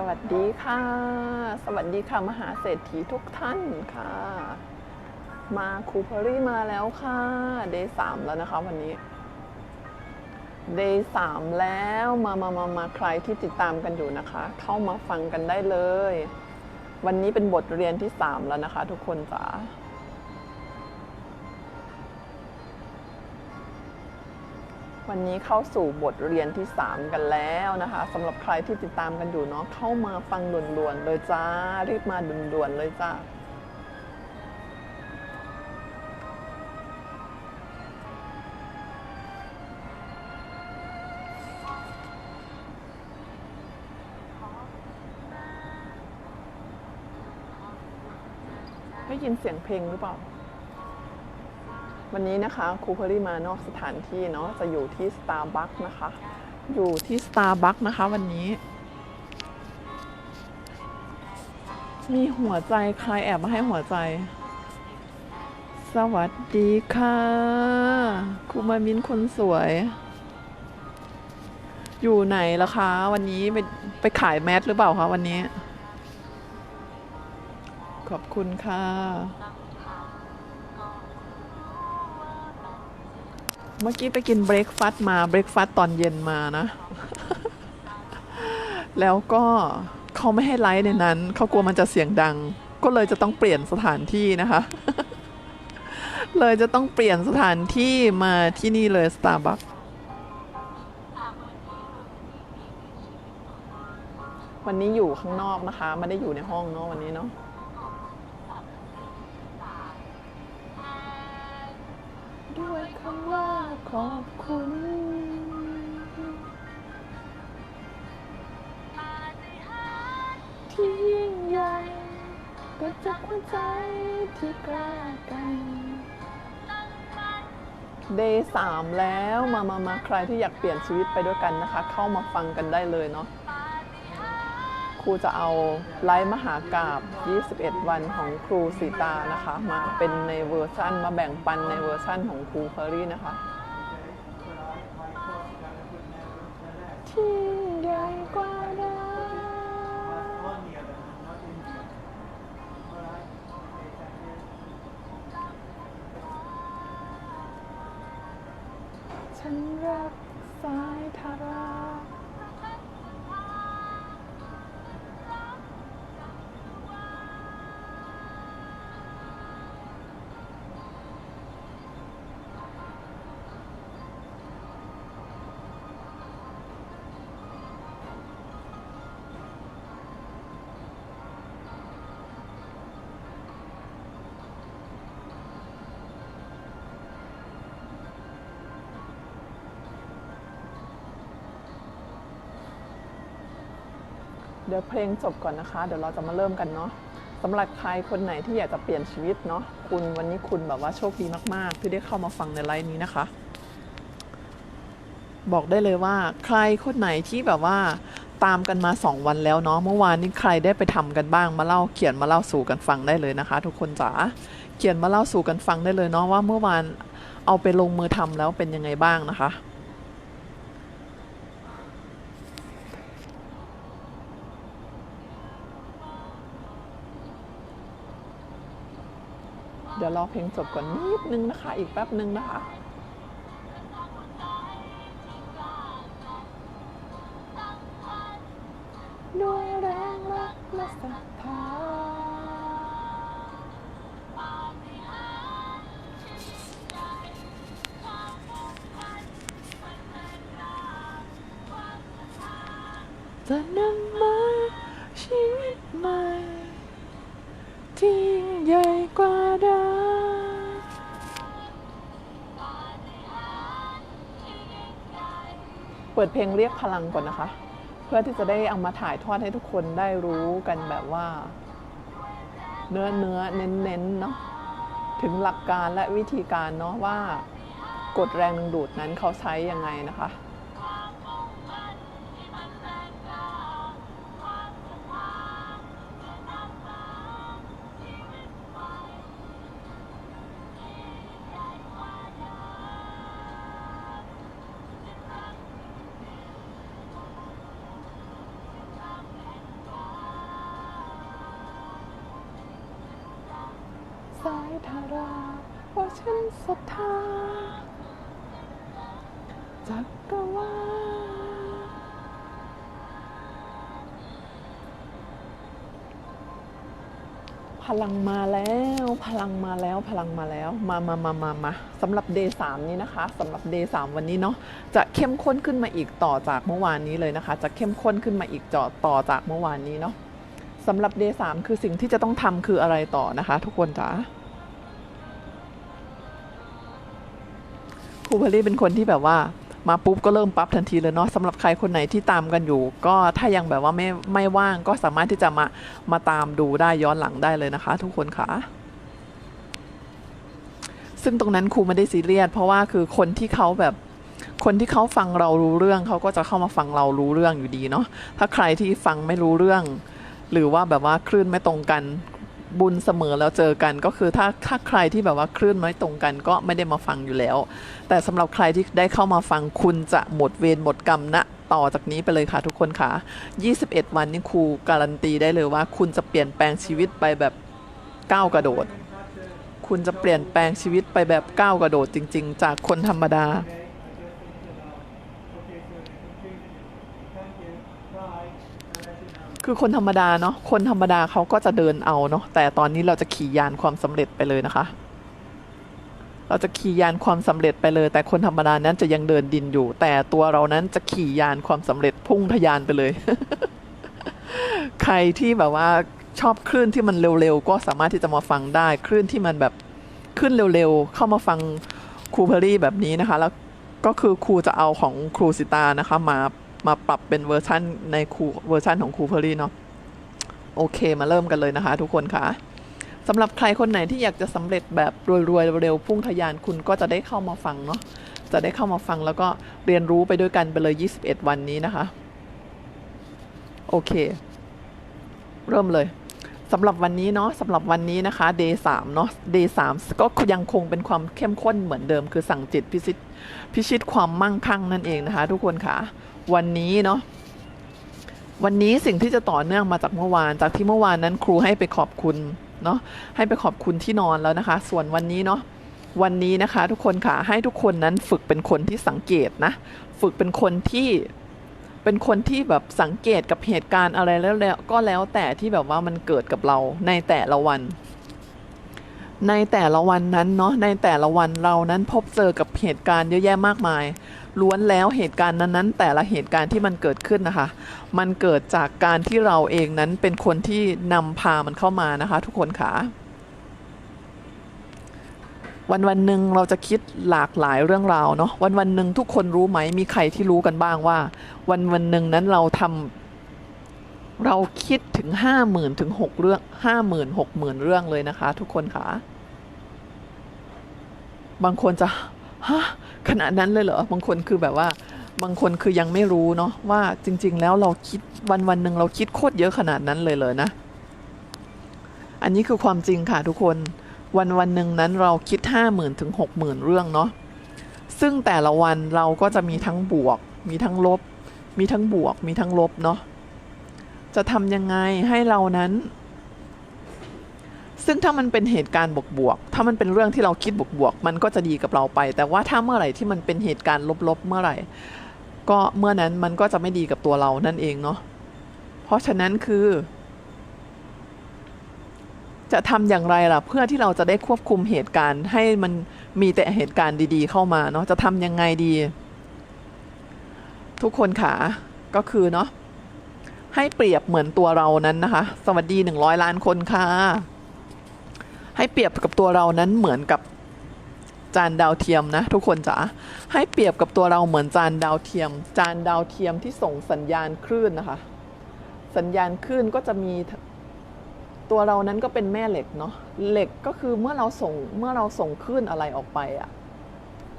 สวัสดีค่ะ สวัสดีค่ะ มหาเศรษฐีทุกท่านค่ะ มาคูเพอรี่มาแล้วค่ะเดย์สามแล้วนะคะวันนี้เดย์สามแล้วมามามามาใครที่ติดตามกันอยู่นะคะ เข้ามาฟังกันได้เลย วันนี้เป็นบทเรียนที่สามแล้วนะคะ ทุกคนจ๋า วันนี้เข้าสู่บทเรียนที่ 3 กันแล้วนะคะสำหรับใครที่ติดตามกันอยู่เนาะเข้ามาฟังด่วนๆเลยจ้า รีบมาด่วนๆเลยจ้าได้ยินเสียงเพลงหรือเปล่า วันนี้นะคะครูเพอรี่มานอกสถานที่เนาะจะอยู่ที่ Starbucks นะคะ อยู่ที่ Starbucks นะคะวันนี้ มีหัวใจใครแอบมาให้หัวใจ สวัสดีค่ะครูมามินคนสวย อยู่ไหนล่ะคะ วันนี้ไปไปขายแมสหรือเปล่าคะวันนี้ ขอบคุณค่ะ เมื่อกี้ไปกินเบรกฟาสต์มาเบรกฟาสต์ตอนเย็นมานะ แล้วก็เขาไม่ให้ไลฟ์ในนั้น เขากลัวมันจะเสียงดัง ก็เลยจะต้องเปลี่ยนสถานที่นะคะ เลยจะต้องเปลี่ยนสถานที่มาที่นี่เลย Starbucks วันนี้อยู่ข้างนอกนะคะ ไม่ได้อยู่ในห้องเนาะวันนี้เนาะ อบคุณ ที่ยิ่งใหญ่ก็จะหัวใจที่กล้ากัน เดย์สามแล้วมามามาใครที่อยากเปลี่ยนชีวิตไปด้วยกันนะคะ เข้ามาฟังกันได้เลยเนาะครูจะเอาไลฟ์มหากราบ 21 วันของครูสีตานะคะ มาเป็นในเวอร์ชั่นมาแบ่งปันในเวอร์ชั่นของครูเพอรี่นะคะ ฉันรักสายทารา เดี๋ยวเพลงจบก่อนนะคะ เดี๋ยวเราจะมาเริ่มกันเนาะสำหรับใครคนไหนที่อยากจะเปลี่ยนชีวิตเนาะคุณวันนี้คุณแบบว่าโชคดีมาก ๆ ที่ได้เข้ามาฟังในไลฟ์นี้นะคะ บอกได้เลยว่า ใครคนไหนที่แบบว่าตามกันมา 2 วันแล้วเนาะเมื่อวานนี้ใครได้ไปทำกันบ้างมาเล่าเขียนมาเล่าสู่กันฟังได้เลยนะคะ ทุกคนจ๋าเขียนมาเล่าสู่กันฟังได้เลยเนาะว่าเมื่อวานเอาไปลงมือทำแล้วเป็นยังไงบ้างนะคะ ดี๋ยวรอเพลงจบก่อนนิดนึงนะคะ อีกแป๊บนึงนะคะด้วยแรงรักและศรัทธาจะนำมาชีวิตใหม่ที่ยิ่งใหญ่ เปิดเพลงเรียกพลังก่อนนะคะ เพื่อที่จะได้เอามาถ่ายทอดให้ทุกคนได้รู้กันแบบว่า เนื้อเนื้อเน้นเน้นเนาะถึงหลักการและวิธีการเนาะว่ากฎแรงดึงดูดนั้นเขาใช้ยังไงนะคะ พลังมาแล้ว พลังมาแล้วพลังมาแล้วมามามามามาสำหรับ day 3นี้นะคะสำหรับ day 3วันนี้เนาะจะเข้มข้นขึ้นมาอีกต่อจากเมื่อวานนี้เลยนะคะ จะเข้มข้นขึ้นมาอีกจอต่อจากเมื่อวานนี้เนาะสำหรับ day 3คือสิ่งที่จะต้องทำคืออะไรต่อนะคะ ทุกคนจ๋าครูพลลี่เป็นคนที่แบบว่า มาปุ๊บก็เริ่มปั๊บทันทีเลยเนาะสำหรับใครคนไหนที่ตามกันอยู่ ก็ถ้ายังแบบว่าไม่ไม่ว่างก็สามารถที่จะมามาตามดูได้ย้อนหลังได้เลยนะคะ ทุกคนค่ะซึ่งตรงนั้นครูไม่ได้ซีเรียสเพราะว่าคือคนที่เขาแบบคนที่เขาฟังเรารู้เรื่องเขาก็จะเข้ามาฟังเรารู้เรื่องอยู่ดีเนาะถ้าใครที่ฟังไม่รู้เรื่อง หรือว่าแบบว่าคลื่นไม่ตรงกัน บุญเสมอแล้วเจอกันก็คือถ้าถ้าใครที่แบบว่าคลื่นไม่ตรงกันก็ไม่ได้มาฟังอยู่แล้ว แต่สำหรับใครที่ได้เข้ามาฟังคุณจะหมดเวรหมดกรรมณต่อจากนี้ไปเลยค่ะทุกคนค่ะ 21 วันนี้ครูการันตีได้เลยว่า คุณจะเปลี่ยนแปลงชีวิตไปแบบก้าวกระโดด คุณจะเปลี่ยนแปลงชีวิตไปแบบก้าวกระโดดจริง ๆ จากคนธรรมดา คือคนธรรมดาเนาะคนธรรมดาเขาก็จะเดินเอาเนาะแต่ตอนนี้เราจะขี่ยานความสำเร็จไปเลยนะคะ เราจะขี่ยานความสำเร็จไปเลย แต่คนธรรมดานั้นจะยังเดินดินอยู่ แต่ตัวเรานั้นจะขี่ยานความสำเร็จพุ่งทะยานไปเลย ใครที่แบบว่าชอบคลื่นที่มันเร็วๆก็สามารถที่จะมาฟังได้คลื่นที่มันแบบขึ้นเร็วๆเข้ามาฟังครูเพอรี่แบบนี้นะคะ แล้วก็คือครูจะเอาของครูสิตานะคะมา มาปรับเป็นเวอร์ชันในครูเวอร์ชันของครูเพอรี่เนาะโอเคมาเริ่มกันเลยนะคะ ทุกคนค่ะสำหรับใครคนไหนที่อยากจะสำเร็จแบบรวยๆเร็วพุ่งทะยานคุณก็จะได้เข้ามาฟังเนาะจะได้เข้ามาฟังแล้วก็เรียนรู้ไปด้วยกันไปเลย 21 วันนี้นะคะ โอเค เริ่มเลยสำหรับวันนี้เนาะสำหรับวันนี้นะคะ day 3เนาะ day 3ก็ยังคงเป็นความเข้มข้นเหมือนเดิม คือสั่งจิตพิชิตพิชิตความมั่งคั่งนั่นเองนะคะ ทุกคนค่ะ วันนี้เนาะวันนี้สิ่งที่จะต่อเนื่องมาจากเมื่อวาน จากที่เมื่อวานนั้นครูให้ไปขอบคุณเนาะให้ไปขอบคุณที่นอนแล้วนะคะ ส่วนวันนี้เนาะวันนี้นะคะทุกคนค่ะให้ทุกคนนั้นฝึกเป็นคนที่สังเกตนะ ฝึกเป็นคนที่เป็นคนที่แบบสังเกตกับเหตุการณ์อะไรแล้วแล้วก็แล้วแต่ที่แบบว่ามันเกิดกับเราในแต่ละวัน ในแต่ละวันนั้นเนาะในแต่ละวันเรานั้นพบเจอกับเหตุการณ์เยอะแยะมากมาย ล้วนแล้วเหตุการณ์นั้นๆ แต่ละเหตุการณ์ที่มันเกิดขึ้นนะคะ มันเกิดจากการที่เราเองนั้นเป็นคนที่นำพามันเข้ามานะคะ ทุกคนค่ะวันวันหนึ่งเราจะคิดหลากหลายเรื่องราวเนาะวันวันหนึ่งทุกคนรู้ไหมมีใครที่รู้กันบ้างว่า วันวันหนึ่งนั้นเราทำเราคิดถึงห้าหมื่นถึงหกเรื่องห้าหมื่นหกหมื่นเรื่องเลยนะคะ ทุกคนค่ะ บางคนจะฮะ ขนาดนั้นเลยเหรอบางคนคือแบบว่า บางคนคือยังไม่รู้เนาะว่าจริง ๆ แล้วเราคิดวันวันหนึ่งเราคิดโคตรเยอะขนาดนั้นเลยเลยนะ อันนี้คือความจริงค่ะทุกคนวันวันหนึ่งนั้นเราคิดห้าหมื่นถึงหกหมื่นเรื่องเนาะซึ่งแต่ละวันเราก็จะมีทั้งบวก มีทั้งลบ มีทั้งบวก มีทั้งลบเนาะจะทำยังไงให้เรานั้น ซึ่งถ้ามันเป็นเหตุการณ์บวกๆ ถ้ามันเป็นเรื่องที่เราคิดบวกๆ มันก็จะดีกับเราไป แต่ว่าถ้าเมื่อไหร่ที่มันเป็นเหตุการณ์ลบๆ เมื่อไหร่ ก็เมื่อนั้นมันก็จะไม่ดีกับตัวเรานั่นเองเนาะ เพราะฉะนั้นคือ จะทำอย่างไรล่ะ เพื่อที่เราจะได้ควบคุมเหตุการณ์ ให้มันมีแต่เหตุการณ์ดี ๆ เข้ามาเนาะ จะทำยังไงดี ทุกคนขา ก็คือเนาะ ให้เปรียบเหมือนตัวเรานั้นนะคะ สวัสดีหนึ่งร้อยล้านคนค่ะ ให้เปรียบกับตัวเรานั้นเหมือนกับจานดาวเทียมนะทุกคนจ๋าให้เปรียบกับตัวเราเหมือนจานดาวเทียม จานดาวเทียมที่ส่งสัญญาณคลื่นนะคะ สัญญาณคลื่นก็จะมีตัวเรานั้นก็เป็นแม่เหล็กเนาะเหล็กก็คือเมื่อเราส่งเมื่อเราส่งคลื่นอะไรออกไปอะ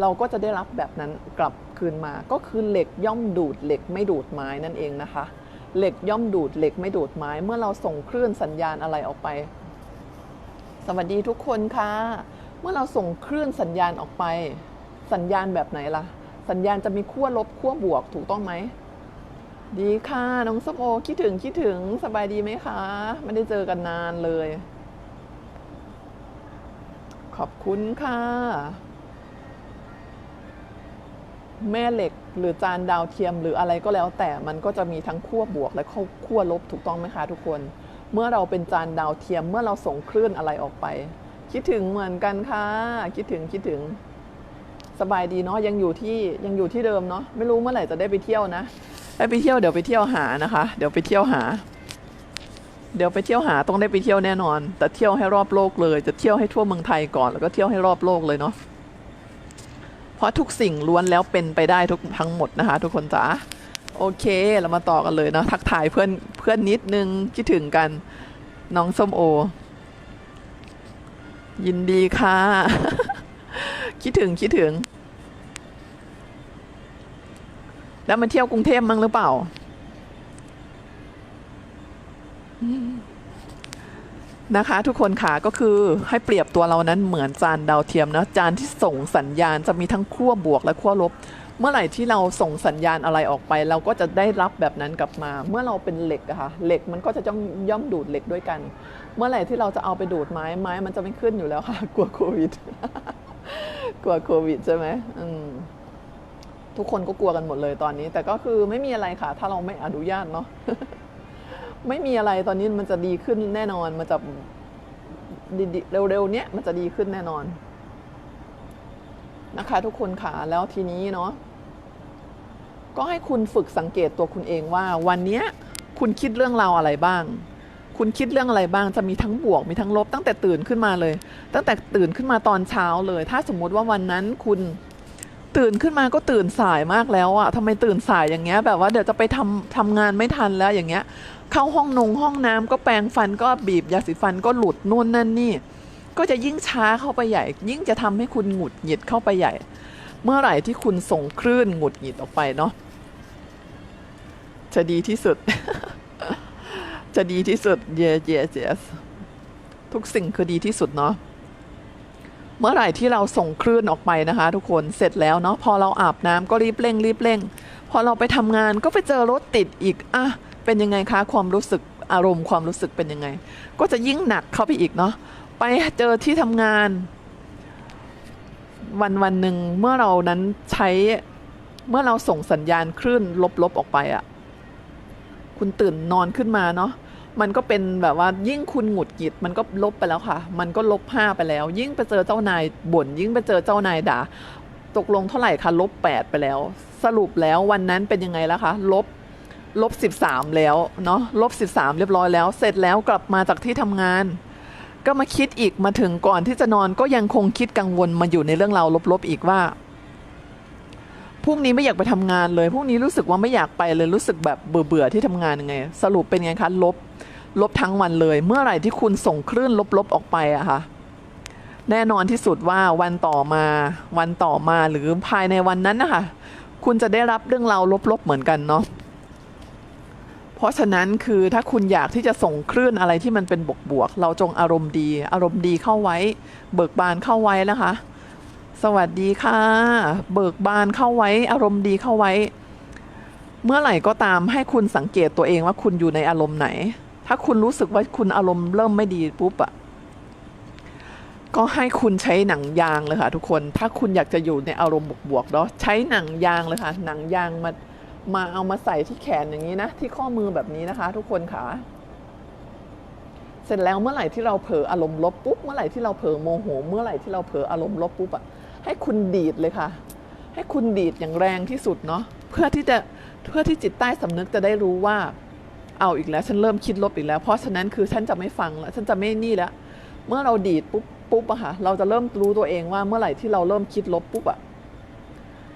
เราก็จะได้รับแบบนั้นกลับคืนมา ก็คือเหล็กย่อมดูดเหล็กไม่ดูดไม้นั่นเองนะคะ เหล็กย่อมดูดเหล็กไม่ดูดไม้ เมื่อเราส่งคลื่นสัญญาณอะไรออกไป สวัสดีทุกคนค่ะ เมื่อเราส่งคลื่นสัญญาณออกไป สัญญาณแบบไหนล่ะ สัญญาณจะมีขั้วลบขั้วบวกถูกต้องไหม ดีค่ะ น้องส้มโอคิดถึงคิดถึงสบายดีไหมคะ ไม่ได้เจอกันนานเลย ขอบคุณค่ะ แม่เหล็กหรือจานดาวเทียมหรืออะไรก็แล้วแต่มันก็จะมีทั้งขั้วบวกและขั้วลบถูกต้องไหมคะทุกคน เมื่อเราเป็นจานดาวเทียมเมื่อเราส่งคลื่นอะไรออกไป คิดถึงเหมือนกันค่ะ คิดถึงคิดถึง สบายดีเนาะยังอยู่ที่ยังอยู่ที่เดิมเนาะไม่รู้เมื่อไหร่จะได้ไปเที่ยวนะได้ไปเที่ยวเดี๋ยวไปเที่ยวหานะคะ เดี๋ยวไปเที่ยวหา เดี๋ยวไปเที่ยวหาต้องได้ไปเที่ยวแน่นอน แต่เที่ยวให้รอบโลกเลย จะเที่ยวให้ทั่วเมืองไทยก่อนแล้วก็เที่ยวให้รอบโลกเลยเนาะเพราะทุกสิ่งล้วนแล้วเป็นไปได้ทุกทั้งหมดนะคะ ทุกคนจ๋า โอเค เรามาต่อกันเลยเนาะทักทายเพื่อนเพื่อนนิดนึงคิดถึงกันน้องส้มโอ ยินดีค่ะ คิดถึงคิดถึง แล้วมาเที่ยวกรุงเทพมั้งหรือเปล่า นะคะทุกคนค่ะก็คือให้เปรียบตัวเรานั้นเหมือนจานดาวเทียมนะจานที่ส่งสัญญาณจะมีทั้งขั้วบวกและขั้วลบ เมื่อไหร่ที่เราส่งสัญญาณอะไรออกไป เราก็จะได้รับแบบนั้นกลับมา เมื่อเราเป็นเหล็กอะค่ะเหล็กมันก็จะต้องย่อมดูดเหล็กด้วยกัน เมื่อไหร่ที่เราจะเอาไปดูดไม้ไม้มันจะไม่ขึ้นอยู่แล้วค่ะ กลัวโควิด กลัวโควิดใช่ไหมอืมทุกคนก็กลัวกันหมดเลยตอนนี้ แต่ก็คือไม่มีอะไรค่ะ ถ้าเราไม่อนุญาตเนาะไม่มีอะไรตอนนี้มันจะดีขึ้นแน่นอนมันจะดีเร็วๆเนี้ยมันจะดีขึ้นแน่นอนนะคะทุกคนค่ะแล้วทีนี้เนาะ ก็ให้คุณฝึกสังเกตตัวคุณเองว่า วันนี้คุณคิดเรื่องราวอะไรบ้าง คุณคิดเรื่องอะไรบ้างจะมีทั้งบวกมีทั้งลบตั้งแต่ตื่นขึ้นมาเลย ตั้งแต่ตื่นขึ้นมาตอนเช้าเลย ถ้าสมมุติว่าวันนั้นคุณตื่นขึ้นมาก็ตื่นสายมากแล้วอะทำไมตื่นสายอย่างเงี้ย แบบว่าเดี๋ยวจะไปทำทำงานไม่ทันแล้วอย่างเงี้ย เข้าห้องนงห้องน้ำก็แปรงฟันก็บีบยาสีฟันก็หลุดนู่นนั่นนี่ ก็จะยิ่งช้าเข้าไปใหญ่ ยิ่งจะทำให้คุณหงุดหงิดเข้าไปใหญ่ เมื่อไหร่ที่คุณส่งคลื่นหงุดหงิดออกไปเนาะ จะดีที่สุด จะดีที่สุด yes yes yes ทุกสิ่งคือดีที่สุดเนาะเมื่อไหร่ที่เราส่งคลื่นออกไปนะคะ ทุกคนเสร็จแล้วเนาะพอเราอาบน้ำก็รีบเร่งรีบเร่ง พอเราไปทำงานก็ไปเจอรถติดอีกอะเป็นยังไงคะความรู้สึกอารมณ์ความรู้สึกเป็นยังไง ก็จะยิ่งหนักเข้าไปอีกเนาะไปเจอที่ทำงาน วันวันหนึ่งเมื่อเรานั้นใช้เมื่อเราส่งสัญญาณคลื่นลบๆออกไปอะ คุณตื่นนอนขึ้นมาเนาะมันก็เป็นแบบว่ายิ่งคุณหงุดหงิดมันก็ลบไปแล้วค่ะ มันก็ลบห้าไปแล้ว ยิ่งไปเจอเจ้านายบ่นยิ่งไปเจอเจ้านายด่าตกลงเท่าไหร่คะลบแปดไปแล้ว สรุปแล้ววันนั้นเป็นยังไงแล้วคะลบลบสิบสามแล้วเนาะลบสิบสามเรียบร้อยแล้ว เสร็จแล้วกลับมาจากที่ทำงาน ก็มาคิดอีกมาถึงก่อนที่จะนอนก็ยังคงคิดกังวลมาอยู่ในเรื่องราวลบๆอีกว่า พรุ่งนี้ไม่อยากไปทำงานเลยพรุ่งนี้รู้สึกว่าไม่อยากไปเลยรู้สึกแบบเบื่อเบื่อๆที่ทำงานยังไง สรุปเป็นไงคะลบลบทั้งวันเลย เมื่อไหร่ที่คุณส่งคลื่นลบๆออกไปอะค่ะแน่นอนที่สุดว่าวันต่อมาวันต่อมาหรือภายในวันนั้นนะคะคุณจะได้รับเรื่องราวลบๆเหมือนกันเนาะเพราะฉะนั้นคือถ้าคุณอยากที่จะส่งคลื่นอะไรที่มันเป็นบวกๆเราจงอารมณ์ดี อารมณ์ดีเข้าไว้ เบิกบานเข้าไว้นะคะ สวัสดีค่ะ เบิกบานเข้าไว้ อารมณ์ดีเข้าไว้ เมื่อไหร่ก็ตามให้คุณสังเกตตัวเองว่าคุณอยู่ในอารมณ์ไหน ถ้าคุณรู้สึกว่าคุณอารมณ์เริ่มไม่ดีปุ๊บอะก็ให้คุณใช้หนังยางเลยค่ะ ทุกคน ถ้าคุณอยากจะอยู่ในอารมณ์บวกๆเนาะใช้หนังยางเลยค่ะ หนังยางมามาเอามาใส่ที่แขนอย่างนี้นะ ที่ข้อมือแบบนี้นะคะ ทุกคนค่ะเสร็จแล้วเมื่อไหร่ที่เราเผลออารมณ์ลบปุ๊บเมื่อไหร่ที่เราเผลอโมโห เมื่อไหร่ที่เราเผลออารมณ์ลบปุ๊บอะ ให้คุณดีดเลยค่ะ ให้คุณดีดอย่างแรงที่สุดเนาะเพื่อที่จะเพื่อที่จิตใต้สำนึกจะได้รู้ว่า เอาอีกแล้ว ฉันเริ่มคิดลบอีกแล้ว เพราะฉะนั้นคือฉันจะไม่ฟังแล้วฉันจะไม่นี่แล้วเมื่อเราดีดปุ๊บปุ๊บอะค่ะเราจะเริ่มรู้ตัวเองว่าเมื่อไหร่ที่เราเริ่มคิดลบปุ๊บอะ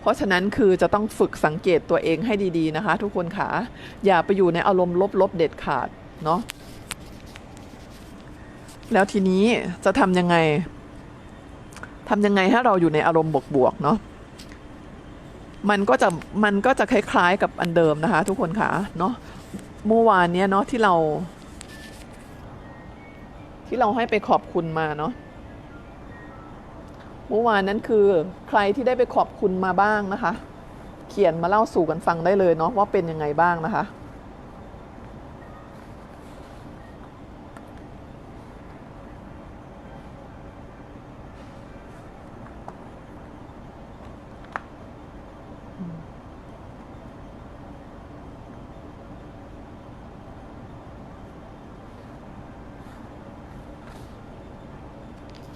เพราะฉะนั้นคือจะต้องฝึกสังเกตตัวเองให้ดีๆนะคะ ทุกคนค่ะอย่าไปอยู่ในอารมณ์ลบๆเด็ดขาดเนาะแล้วทีนี้จะทำยังไง ทำยังไงให้เราอยู่ในอารมณ์บวกๆเนาะมันก็จะมันก็จะคล้ายๆกับอันเดิมนะคะ ทุกคนค่ะเนาะเมื่อวานเนี้ยเนาะที่เรา ที่เราให้ไปขอบคุณมาเนาะเมื่อวานนั้นคือใครที่ได้ไปขอบคุณมาบ้างนะคะ เขียนมาเล่าสู่กันฟังได้เลยเนาะว่าเป็นยังไงบ้างนะคะ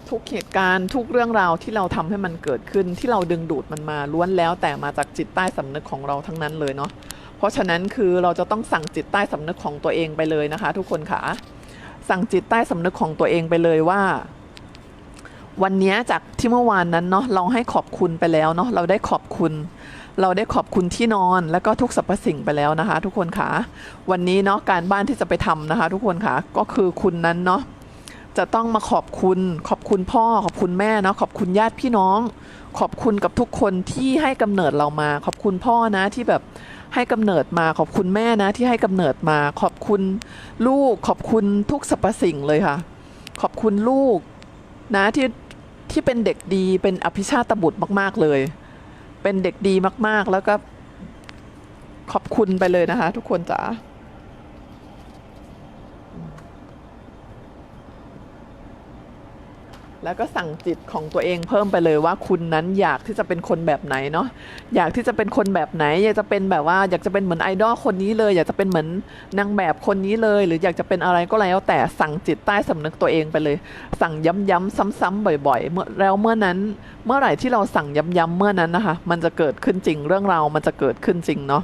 ทุกเหตุการณ์ทุกเรื่องราวที่เราทำให้มันเกิดขึ้นที่เราดึงดูดมันมาล้วนแล้วแต่มาจากจิตใต้สำนึกของเราทั้งนั้นเลยเนาะเพราะฉะนั้นคือเราจะต้องสั่งจิตใต้สำนึกของตัวเองไปเลยนะคะ ทุกคนค่ะสั่งจิตใต้สำนึกของตัวเองไปเลยว่า วันนี้จากที่เมื่อวานนั้นเนาะเราให้ขอบคุณไปแล้วเนาะเราได้ขอบคุณ เราได้ขอบคุณที่นอนแล้วก็ทุกสรรพสิ่งไปแล้วนะคะ ทุกคนค่ะวันนี้เนาะการบ้านที่จะไปทำนะคะ ทุกคนค่ะก็คือคุณนั้นเนาะ จะต้องมาขอบคุณ ขอบคุณพ่อ ขอบคุณแม่เนาะขอบคุณญาติพี่น้อง ขอบคุณกับทุกคนที่ให้กำเนิดเรามา ขอบคุณพ่อนะที่แบบให้กำเนิดมาขอบคุณแม่นะที่ให้กำเนิดมา ขอบคุณลูก ขอบคุณทุกสรรพสิ่งเลยค่ะ ขอบคุณลูกนะที่ที่เป็นเด็กดีเป็นอภิชาตบุตรมาก ๆเลย เป็นเด็กดีมากๆแล้วก็ขอบคุณไปเลยนะคะ ทุกคนจ๋า แล้วก็สั่งจิตของตัวเองเพิ่มไปเลยว่าคุณนั้นอยากที่จะเป็นคนแบบไหนเนาะอยากที่จะเป็นคนแบบไหน อยากจะเป็นแบบว่าอยากจะเป็นเหมือนไอดอลคนนี้เลย อยากจะเป็นเหมือนนางแบบคนนี้เลย หรืออยากจะเป็นอะไรก็แล้ว แต่สั่งจิตใต้สำนึกตัวเองไปเลย สั่งย้ำๆซ้ำๆบ่อยๆเมื่อแล้วเมื่อนั้น เมื่อไหร่ที่เราสั่งย้ำๆเมื่อนั้นนะคะ มันจะเกิดขึ้นจริงเรื่องเรามันจะเกิดขึ้นจริงเนาะ